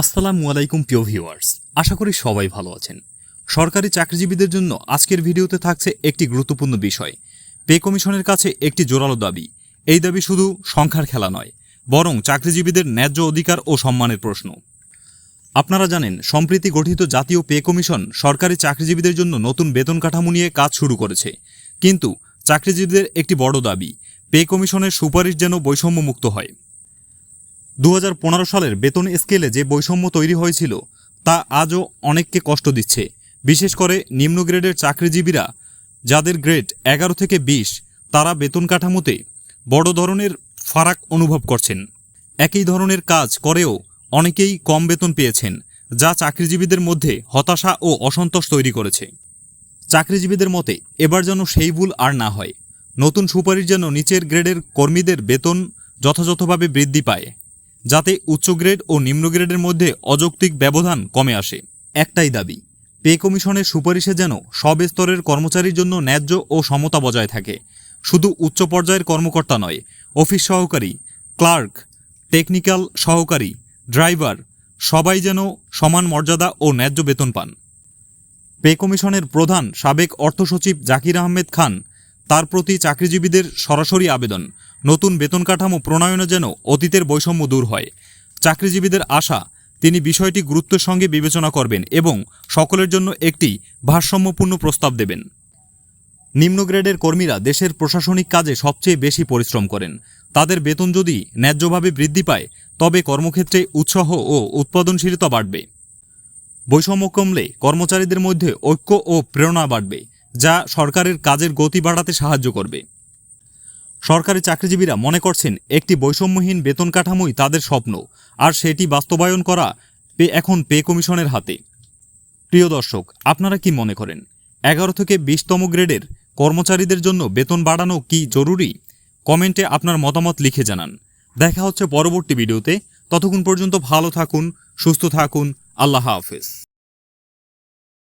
আসসালামু আলাইকুম, প্রিয় ভিউয়ার্স। আশা করি সবাই ভালো আছেন। সরকারি চাকরিজীবীদের জন্য আজকের ভিডিওতে থাকছে একটি গুরুত্বপূর্ণ বিষয়। পে কমিশনের কাছে একটি জোরালো দাবি। এই দাবি শুধু সংখ্যার খেলা নয়, বরং চাকরিজীবীদের ন্যায্য অধিকার ও সম্মানের প্রশ্ন। আপনারা জানেন, সম্প্রতি গঠিত জাতীয় পে কমিশন সরকারি চাকরিজীবীদের জন্য নতুন বেতন কাঠামো নিয়ে কাজ শুরু করেছে। কিন্তু চাকরিজীবীদের একটি বড় দাবি, পে কমিশনের সুপারিশ যেন বৈষম্যমুক্ত হয়। দু হাজার পনেরো সালের বেতন স্কেলে যে বৈষম্য তৈরি হয়েছিল, তা আজও অনেককে কষ্ট দিচ্ছে। বিশেষ করে নিম্ন গ্রেডের চাকরিজীবীরা, যাদের গ্রেড এগারো থেকে বিশ, তারা বেতন কাঠামোতে বড় ধরনের ফারাক অনুভব করছেন। একই ধরনের কাজ করেও অনেকেই কম বেতন পেয়েছেন, যা চাকরিজীবীদের মধ্যে হতাশা ও অসন্তোষ তৈরি করেছে। চাকরিজীবীদের মতে, এবার যেন সেই ভুল আর না হয়। নতুন সুপারিশ যেন নিচের গ্রেডের কর্মীদের বেতন যথাযথভাবে বৃদ্ধি পায়। যাতে উচ্চ গ্রেড ও নিম্ন গ্রেডের মধ্যে অযৌক্তিক ব্যবধান কমে আসে। একটাই দাবি, পে কমিশনের সুপারিশে যেন সব স্তরের কর্মচারীর জন্য ন্যায্য ও সমতা বজায় থাকে। শুধু উচ্চ পর্যায়ের কর্মকর্তা নয়, অফিস সহকারী, ক্লার্ক, টেকনিক্যাল সহকারী, ড্রাইভার, সবাই যেন সমান মর্যাদা ও ন্যায্য বেতন পান। পে কমিশনের প্রধান সাবেক অর্থসচিব জাকির আহমেদ খান তার প্রতি চাকরিজীবীদের সরাসরি আবেদন নতুন বেতন কাঠামো প্রণয়নে যেন অতীতের বৈষম্য দূর হয়। চাকরিজীবীদের আশা, তিনি বিষয়টি গুরুত্বের সঙ্গে বিবেচনা করবেন এবং সকলের জন্য একটি ভারসাম্যপূর্ণ প্রস্তাব দেবেন। নিম্ন গ্রেডের কর্মীরা দেশের প্রশাসনিক কাজে সবচেয়ে বেশি পরিশ্রম করেন। তাদের বেতন যদি ন্যায্যভাবে বৃদ্ধি পায়, তবে কর্মক্ষেত্রে উৎসাহ ও উৎপাদনশীলতা বাড়বে। বৈষম্য কমলে কর্মচারীদের মধ্যে ঐক্য ও প্রেরণা বাড়বে, যা সরকারের কাজের গতি বাড়াতে সাহায্য করবে। সরকারি চাকরিজীবীরা মনে করছেন একটি বৈষম্যহীন বেতন কাঠামোই তাদের স্বপ্ন, আর সেটি বাস্তবায়ন করা পে, এখন পে কমিশনের হাতে। প্রিয় দর্শক, আপনারা কি মনে করেন, এগারো থেকে বিশতম গ্রেডের কর্মচারীদের জন্য বেতন বাড়ানো কি জরুরি? কমেন্টে আপনার মতামত লিখে জানান। দেখা হচ্ছে পরবর্তী ভিডিওতে। ততক্ষণ পর্যন্ত ভালো থাকুন, সুস্থ থাকুন। আল্লাহ হাফেজ।